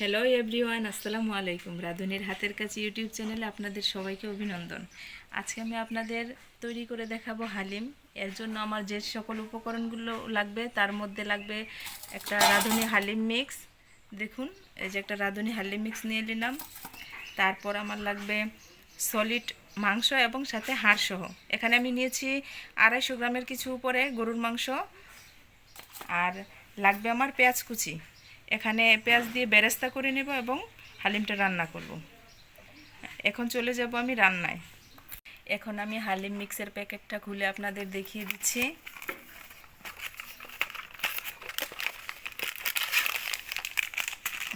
Hello everyone আসসালামু আলাইকুম। রাধুনির হাতের কাছে ইউটিউব চ্যানেলে আপনাদের সবাইকে অভিনন্দন। আজকে আমি আপনাদের তৈরি করে দেখাবো হালিম। এর জন্য আমার যে সকল উপকরণগুলো লাগবে, তার মধ্যে লাগবে একটা রাঁধুনি হালিম মিক্স দেখুন, এই যে একটা রাঁধুনি হালিম মিক্স নিয়ে নিলাম। তারপর আমার লাগবে সলিড মাংস এবং সাথে হাড় সহ। এখানে আমি নিয়েছি আড়াইশো গ্রামের কিছু উপরে গরুর মাংস। আর লাগবে আমার পেঁয়াজ কুচি। এখানে পেঁয়াজ দিয়ে বেরেস্তা করে নেব এবং হালিমটা রান্না করব। এখন চলে যাব আমি রান্নায়। এখন আমি হালিম মিক্সের প্যাকেটটা খুলে আপনাদের দেখিয়ে দিচ্ছি।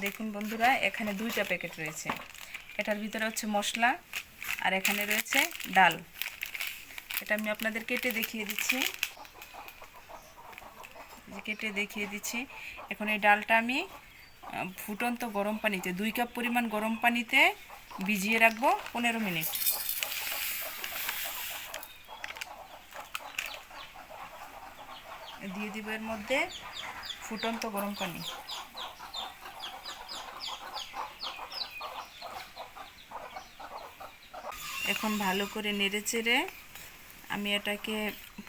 দেখুন বন্ধুরা, এখানে দুইটা প্যাকেট রয়েছে। এটার ভিতরে হচ্ছে মশলা আর এখানে রয়েছে ডাল। এটা আমি আপনাদের কেটে দেখিয়ে দিচ্ছি। কেটে দেখিয়ে দিচ্ছি। এখন এই ডালটা আমি ফুটন্ত গরম পানিতে, দুই কাপ পরিমাণ গরম পানিতে ভিজিয়ে রাখব পনেরো মিনিট। দিয়ে দিব এর মধ্যে ফুটন্ত গরম পানি। এখন ভালো করে নেড়ে চেড়ে আমি এটাকে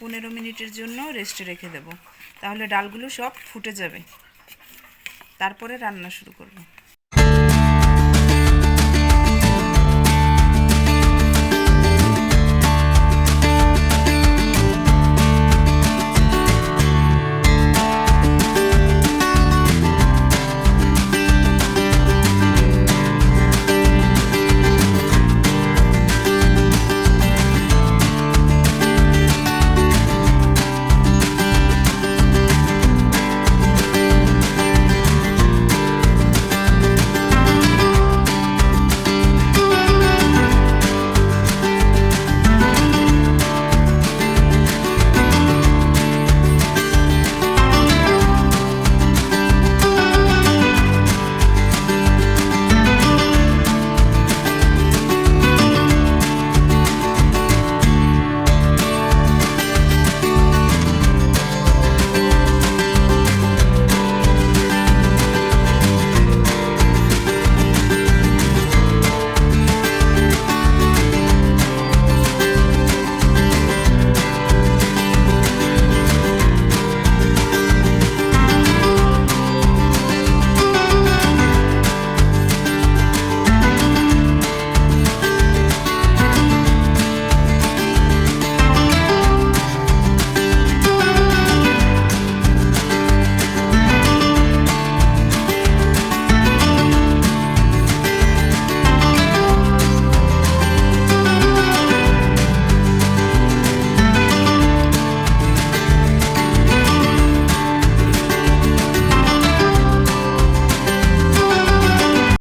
পনেরো মিনিটের জন্য রেস্টে রেখে দেব। তাহলে ডালগুলো সব ফুটে যাবে। তারপরে রান্না শুরু করব।